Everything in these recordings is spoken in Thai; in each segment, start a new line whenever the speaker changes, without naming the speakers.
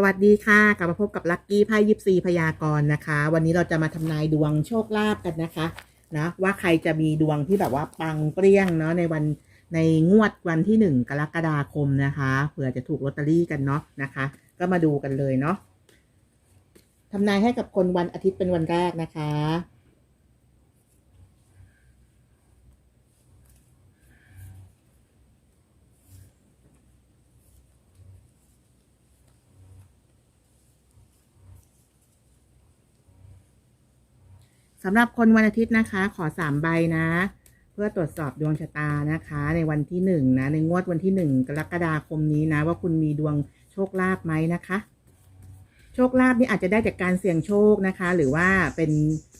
สวัสดีค่ะ กลับมาพบกับลัคกี้ไพ่ยิปซีพยากรณ์นะคะ วันนี้เราจะมาทำนายดวงโชคลาภกันนะคะนะว่าใครจะมีดวงที่แบบว่าปังเปรี้ยงเนาะในวันในงวดวันที่หนึ่งกรกฎาคมนะคะเผื่อจะถูกลอตเตอรี่กันเนาะนะคะ ก็มาดูกันเลยเนาะทำนายให้กับคนวันอาทิตย์เป็นวันแรกนะคะ สำหรับคนวันอาทิตย์นะคะ ขอสามใบนะ เพื่อตรวจสอบดวงชะตานะคะ ในวันที่หนึ่งนะ ในงวดวันที่หนึ่งกรกฎาคมนี้นะ ว่าคุณมีดวงโชคลาภไหมนะคะ โชคลาภนี่อาจจะได้จากการเสี่ยงโชคนะคะ หรือว่าเป็น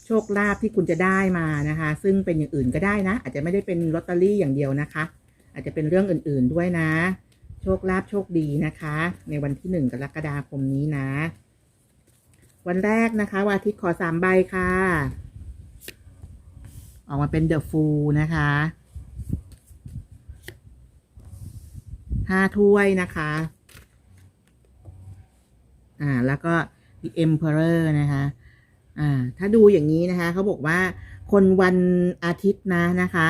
โชคลาภที่คุณจะได้มานะคะ ซึ่งเป็นอย่างอื่นก็ได้นะ อาจจะไม่ได้เป็นลอตเตอรี่อย่างเดียวนะคะ อาจจะเป็นเรื่องอื่นๆด้วยนะ โชคลาภโชคดีนะคะ ในวันที่หนึ่งกรกฎาคมนี้นะ วันแรกนะคะวันอาทิตย์ขอสามใบค่ะ ออกมาเป็นเดอะฟูลนะคะห้าถ้วยนะคะ อ่า แล้วก็ The Emperor นะคะ อ่า ถ้าดูอย่างนี้นะคะ เขาบอกว่าคนวันอาทิตย์นะนะคะ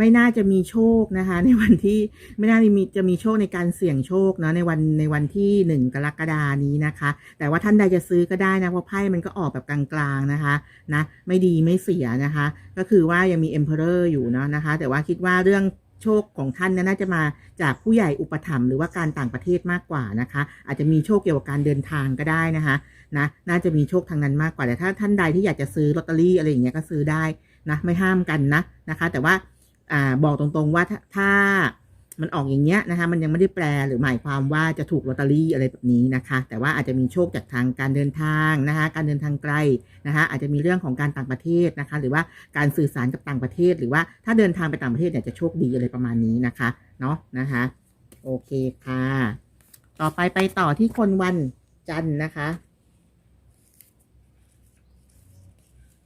ไม่น่าจะมีโชคนะคะ ในวันที่ไม่น่าจะมีจะมีโชคในการเสี่ยงโชคเนาะในวันในวันที่หนึ่งกรกฎานี้นะคะ แต่ว่าท่านใดจะซื้อก็ได้นะเพราะไพ่มันก็ออกแบบกลางๆนะคะนะไม่ดีไม่เสียนะคะ ก็คือว่ายังมี Emperor อร์อยู่เนาะนะคะ แต่ว่าคิดว่าเรื่องโชคของท่านน,น่าจะมาจากผู้ใหญ่อุปถัมภ์หรือว่าการต่างประเทศมากกว่านะคะ อาจจะมีโชคเกี่ยวกับการเดินทางก็ได้นะคะนะน่าจะมีโชคทางนั้นมากกว่าแต่ถ้าท่านใดที่อยากจะซื้อลอตเตอรี่อะไรอย่างเงี้ยก็ซื้อได้นะไม่ห้ามกันนะนะคะ แต่ว่า อ่าบอกตรงๆว่าถ้าถ้ามันออกอย่างเงี้ยนะคะ มันยังไม่ได้แปลหรือหมายความว่าจะถูกลอตเตอรี่อะไรแบบนี้นะคะ แต่ว่าอาจจะมีโชคจากทางการเดินทางนะคะ การเดินทางไกลนะคะ อาจจะมีเรื่องของการต่างประเทศนะคะ หรือว่าการสื่อสารกับต่างประเทศ หรือว่าถ้าเดินทางไปต่างประเทศเนี่ยจะโชคดีอะไรประมาณนี้นะคะ เนาะนะคะ โอเคค่ะ ต่อไปไปต่อที่คนวันจันทร์นะคะ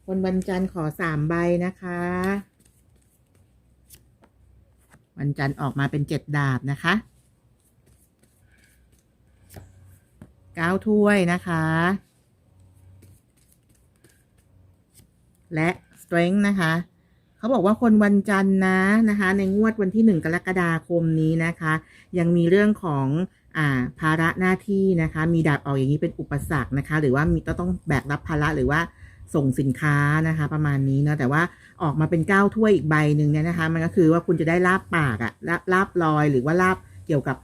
คนวันจันทร์ขอสามใบนะคะ วันจันทร์ออกมาเป็นเจ็ดดาบนะคะเก้าถ้วยนะคะ และ strength นะคะเขาบอกว่าคนวันจันทร์นะนะคะ ในงวดวันที่หนึ่งกรกฎาคมนี้นะคะ ยังมีเรื่องของอ่าภาระหน้าที่นะคะ มีดาบออกอย่างนี้เป็นอุปสรรคนะคะ หรือว่ามีต้องแบกรับภาระหรือว่า ส่งสินค้านะคะ ประมาณนี้เนาะแต่ว่าออกมาเป็นเก้าถ้วยอีกใบหนึ่งเนี่ยนะคะ มันก็คือว่าคุณจะได้ลาบปากอะลาบลาบลอยหรือว่าลาบเกี่ยวกับ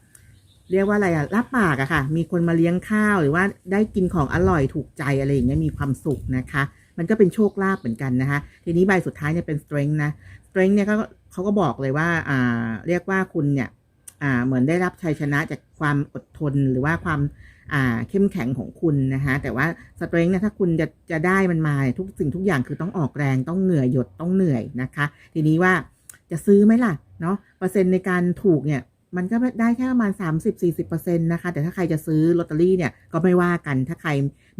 เรียกว่าอะไรอะลาบปากอะค่ะ มีคนมาเลี้ยงข้าวหรือว่าได้กินของอร่อยถูกใจอะไรอย่างเงี้ยมีความสุขนะคะ มันก็เป็นโชคลาภเหมือนกันนะคะ ทีนี้ใบสุดท้ายเนี่ยเป็น strength นะ strength เนี่ยเขาเขาก็บอกเลยว่าอ่า เรียกว่าคุณเนี่ยอ่าเหมือนได้รับชัยชนะจากความอดทนหรือว่าความ เข้มแข็งของคุณนะคะแต่ว่า strength เนี่ยถ้าคุณจะจะได้มันมาทุกสิ่งทุกอย่างคือต้องออกแรงต้องเหนื่อยหยดต้องเหนื่อยนะคะ ทีนี้ว่าจะซื้อไหมล่ะเนาะเปอร์เซ็นต์ในการถูกเนี่ยมันก็ได้แค่ประมาณ 30-40%นะคะ แต่ถ้าใครจะซื้อลอตเตอรี่เนี่ยก็ไม่ว่ากัน ถ้าใคร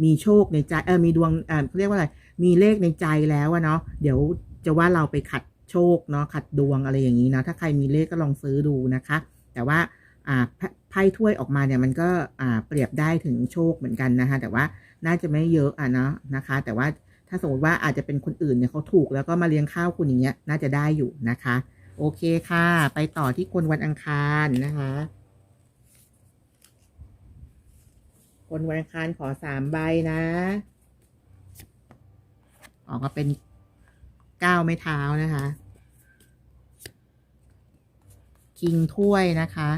มีโชคในใจ เออ มีดวง เออเขาเรียกว่าอะไร มีเลขในใจแล้วเนาะ เดี๋ยวจะว่าเราไปขัดโชคเนาะ ขัดดวงอะไรอย่างนี้นะ ถ้าใครมีเลขก็ลองซื้อดูนะคะ แต่ว่า ไพ่ถ้วยออกมาเนี่ยมันก็เปรียบได้ถึงโชคเหมือนกันนะคะ แต่ว่าน่าจะไม่เยอะอะเนาะนะคะ แต่ว่าถ้าสมมติว่าอาจจะเป็นคนอื่นเนี่ยเขาถูกแล้วก็มาเลี้ยงข้าวคุณอย่างเงี้ยน่าจะได้อยู่นะคะ โอเคค่ะ ไปต่อที่คนวันอังคารนะคะคนวันอังคารขอสามใบนะ ออกมาเป็นก้าวไม้เท้านะคะ คิงถ้วยนะคะ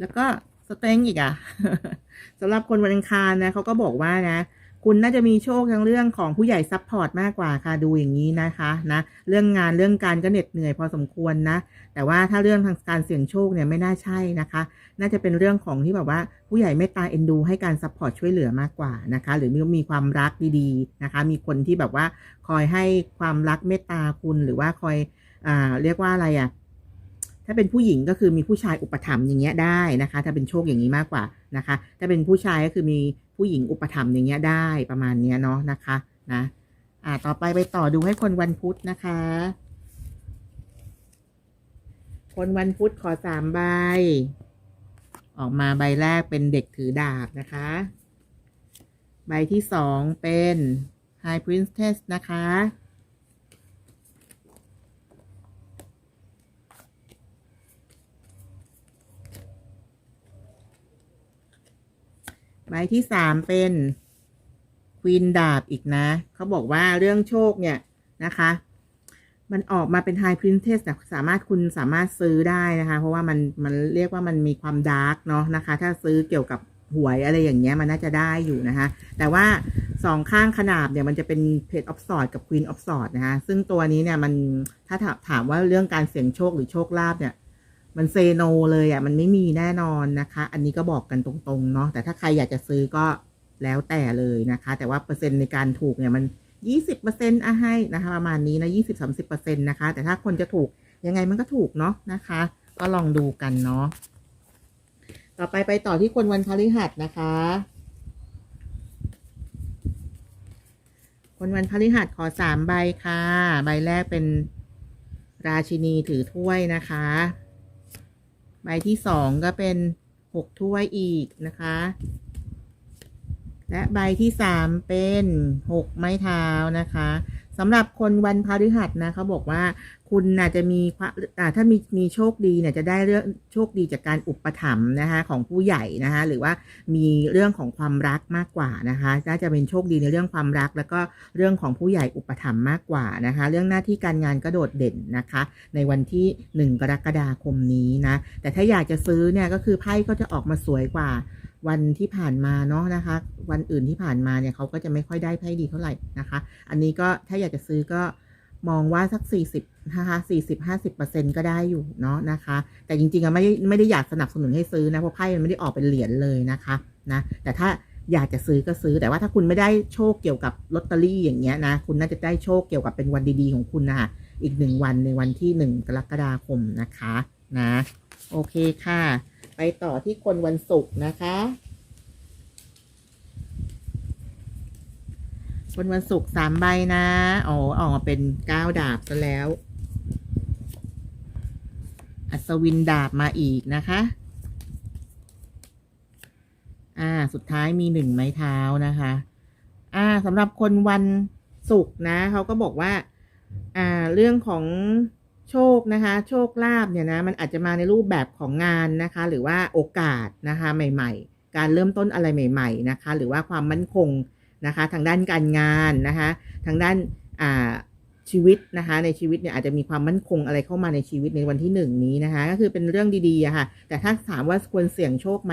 แล้วก็สเต็งอีกอะสำหรับคนวันอังคารนะเขาก็บอกว่านะ คุณน่าจะมีโชคทางเรื่องของผู้ใหญ่ซัพพอร์ตมากกว่าค่ะดูอย่างนี้นะคะนะ เรื่องงานเรื่องการก็เหน็ดเหนื่อยพอสมควรนะ แต่ว่าถ้าเรื่องทางการเสี่ยงโชคเนี่ยไม่น่าใช่นะคะ น่าจะเป็นเรื่องของที่แบบว่าผู้ใหญ่เมตตาเอ็นดู ให้การซัพพอร์ตช่วยเหลือมากกว่านะคะ หรือมีมีความรักดีๆนะคะ มีคนที่แบบว่าคอยให้ความรักเมตตาคุณหรือว่าคอยอ่าเรียกว่าอะไรอะ่ะ ถ้าเป็นผู้หญิงก็คือมีผู้ชายอุปถัมภ์อย่างเงี้ยได้นะคะ ถ้าเป็นโชคอย่างนี้มากกว่านะคะ ถ้าเป็นผู้ชายก็คือมีผู้หญิงอุปถัมภ์อย่างเงี้ยได้ประมาณเนี้ยเนาะนะคะนะอ่าต่อไปไปต่อดูให้คนวันพุธนะคะ คนวันพุธขอสามใบ ออกมาใบแรกเป็นเด็กถือดาบนะคะ ใบที่สองเป็น High Priestess นะคะ ใบที่สามเป็นควีนดาบอีกนะ เขาบอกว่าเรื่องโชคเนี่ยนะคะ มันออกมาเป็น High Princess แต่สามารถคุณสามารถซื้อได้นะคะ เพราะว่ามันมันเรียกว่ามันมีความดาร์กเนาะนะคะ ถ้าซื้อเกี่ยวกับหวยอะไรอย่างเงี้ยมันน่าจะได้อยู่นะคะ แต่ว่าสองข้างขนาบเนี่ยมันจะเป็น Page of Swords กับ Queen of Swords นะคะ ซึ่งตัวนี้เนี่ยมันถ้าถามว่าเรื่องการเสี่ยงโชคหรือโชคลาภเนี่ย มันเซโนเลยอะมันไม่มีแน่นอนนะคะ อันนี้ก็บอกกันตรงๆเนาะแต่ถ้าใครอยากจะซื้อก็แล้วแต่เลยนะคะ แต่ว่าเปอร์เซ็นต์ในการถูกเนี่ยมัน 20%อะให้นะคะ ประมาณนี้นะ20-30%นะคะ แต่ถ้าคนจะถูกยังไงมันก็ถูกเนาะนะคะ ก็ลองดูกันเนาะต่อไปไปต่อที่คนวันพฤหัสนะคะ คนวันพฤหัสขอสามใบค่ะ ใบแรกเป็นราชินีถือถ้วยนะคะ ใบที่สองก็เป็นหกถ้วยอีกนะคะ และใบที่สามเป็นหกไม้เท้านะคะ สำหรับคนวันพฤหัสนะเขาบอกว่าคุณน่ะจะมีถ้ามีมีโชคดีเนี่ยจะได้เรื่องโชคดีจากการอุปถัมภ์นะคะของผู้ใหญ่นะคะหรือว่ามีเรื่องของความรักมากกว่านะคะน่าจะเป็นโชคดีในเรื่องความรัก แล้วก็เรื่องของผู้ใหญ่อุปถัมภ์มากกว่านะคะ เรื่องหน้าที่การงานก็โดดเด่นนะคะ ในวันที่ 1 กรกฎาคมนี้นะแต่ถ้าอยากจะซื้อเนี่ยก็คือไพ่ก็จะออกมาสวยกว่า วันที่ผ่านมาเนาะนะคะ วันอื่นที่ผ่านมาเนี่ยเขาก็จะไม่ค่อยได้ไพ่ดีเท่าไหร่นะคะ อันนี้ก็ถ้าอยากจะซื้อก็มองว่าสัก 40นะคะ40 50 ก็ได้อยู่เนาะนะคะ แต่จริงๆอะไม่ได้ไม่ได้อยากสนับสนุนให้ซื้อนะ เพราะไพ่มันไม่ได้ออกเป็นเหรียญเลยนะคะนะ แต่ถ้าอยากจะซื้อก็ซื้อ แต่ว่าถ้าคุณไม่ได้โชคเกี่ยวกับลอตเตอรี่อย่างเงี้ยนะ คุณน่าจะได้โชคเกี่ยวกับเป็นวันดีๆของคุณนะคะอีกหนึ่งวันในวันที่หนึ่งกรกฎาคมนะคะนะ โอเคค่ะ ไปต่อที่คนวันศุกร์นะคะคนวันศุกร์สามใบนะอ๋อออกมาเป็นเก้าดาบซะแล้ว อัศวินดาบมาอีกนะคะ อ่า สุดท้ายมีหนึ่งไม้เท้านะคะ อ่าสำหรับคนวันศุกร์นะเขาก็บอกว่า อ่า เรื่องของ โชคนะคะ โชคลาภเนี่ยนะมันอาจจะมาในรูปแบบของงานนะคะ หรือว่าโอกาสนะคะใหม่ ๆ การเริ่มต้นอะไรใหม่ ๆนะคะ หรือว่าความมั่นคงนะคะ ทางด้านการงานนะคะ ทางด้านอ่าชีวิตนะคะ ในชีวิตเนี่ยอาจจะมีความมั่นคงอะไรเข้ามาในชีวิตในวันที่หนึ่งนี้นะคะ ก็คือเป็นเรื่องดีๆอะค่ะ แต่ถ้าถามว่าควรเสี่ยงโชคไหม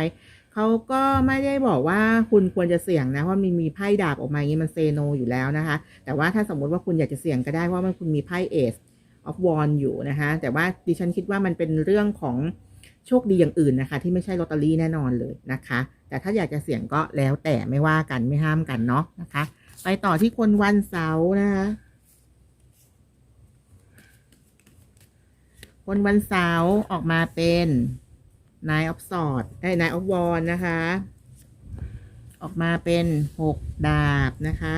เขาก็ไม่ได้บอกว่าคุณควรจะเสี่ยงนะเพราะมันมีไพ่ดาบออกมาอย่างนี้มันเซโนอยู่แล้วนะคะ แต่ว่าถ้าสมมติว่าคุณอยากจะเสี่ยงก็ได้เพราะมันคุณมีไพ่เอส ออฟวอนอยู่นะคะแต่ว่าดิฉันคิดว่ามันเป็นเรื่องของโชคดีอย่างอื่นนะคะ ที่ไม่ใช่ลอตเตอรี่แน่นอนเลยนะคะ แต่ถ้าอยากจะเสี่ยงก็แล้วแต่ไม่ว่ากันไม่ห้ามกันเนาะนะคะ ไปต่อที่คนวันเสาร์นะคะคนวันเสาร์ออกมาเป็น Nine of Swords เอ้ย Nine of Wands นะคะ ออกมาเป็นหกดาบนะคะ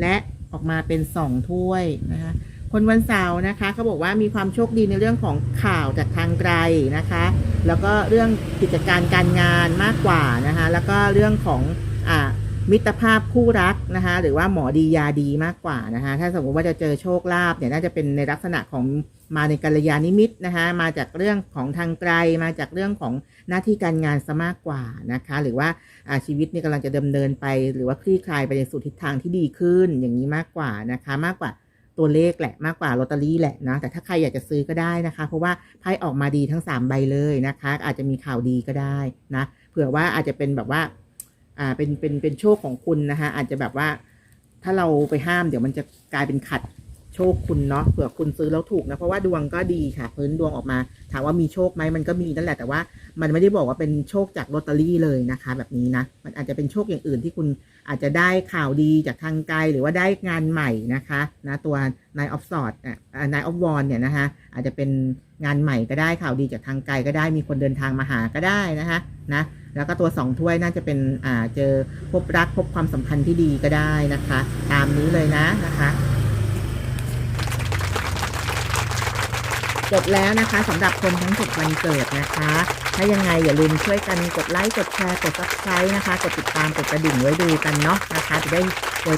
และออกมาเป็นสองถ้วยนะคะ คนวันเสาร์นะคะเขาบอกว่ามีความโชคดีในเรื่องของข่าวจากทางไกลนะคะ แล้วก็เรื่องกิจการการงานมากกว่านะคะ แล้วก็เรื่องของอ่ามิตรภาพคู่รักนะคะ หรือว่าหมอดียาดีมากกว่านะคะ ถ้าสมมติว่าจะเจอโชคลาภเนี่ยน่าจะเป็นในลักษณะของมาในกัลยาณิมิตนะคะ มาจากเรื่องของทางไกล มาจากเรื่องของหน้าที่การงานซะมากกว่านะคะ หรือว่าอ่าชีวิตนี่กำลังจะดำเนินไป หรือว่าคลี่คลายไปในสู่ทิศทางที่ดีขึ้นอย่างนี้มากกว่านะคะ มากกว่า ตัวเลขแหละมากกว่าลอตเตอรี่แหละนะแต่ถ้าใครอยากจะซื้อก็ได้นะคะ เพราะว่าไพ่ออกมาดีทั้ง 3 ใบเลยนะคะ อาจจะมีข่าวดีก็ได้นะเผื่อว่าอาจจะเป็นแบบว่าอ่าเป็นเป็นเป็นโชคของคุณนะคะอาจจะแบบว่าถ้าเราไปห้ามเดี๋ยวมันจะกลายเป็นขัด โชคคุณเนาะเผื่อคุณซื้อแล้วถูกนะ เพราะว่าดวงก็ดีค่ะ พื้นดวงออกมา ถามว่ามีโชคไหมมันก็มีนั่นแหละแต่ว่า มันไม่ได้บอกว่าเป็นโชคจากลอตเตอรี่เลยนะคะ แบบนี้นะ มันอาจจะเป็นโชคอย่างอื่นที่คุณอาจจะได้ข่าวดีจากทางไกลหรือว่าได้งานใหม่นะคะนะตัว Nine of Swords อะ Nine of Wands เนี่ยนะคะอาจจะเป็นงานใหม่ก็ได้ข่าวดีจากทางไกลก็ได้มีคนเดินทางมาหาก็ได้นะคะนะแล้วก็ตัวสองถ้วยน่าจะเป็นอ่าเจอพบรักพบความสัมพันธ์ที่ดีก็ได้นะคะ ตามนี้เลยนะนะคะ จบแล้วนะคะสำหรับคนทั้ง6วันเกิดนะคะ ถ้ายังไงอย่าลืมช่วยกันกดไลค์ กดแชร์ กดซับสไครต์นะคะ กดติดตาม กดกระดิ่งไว้ดูกันเนาะนะคะ จะได้โดย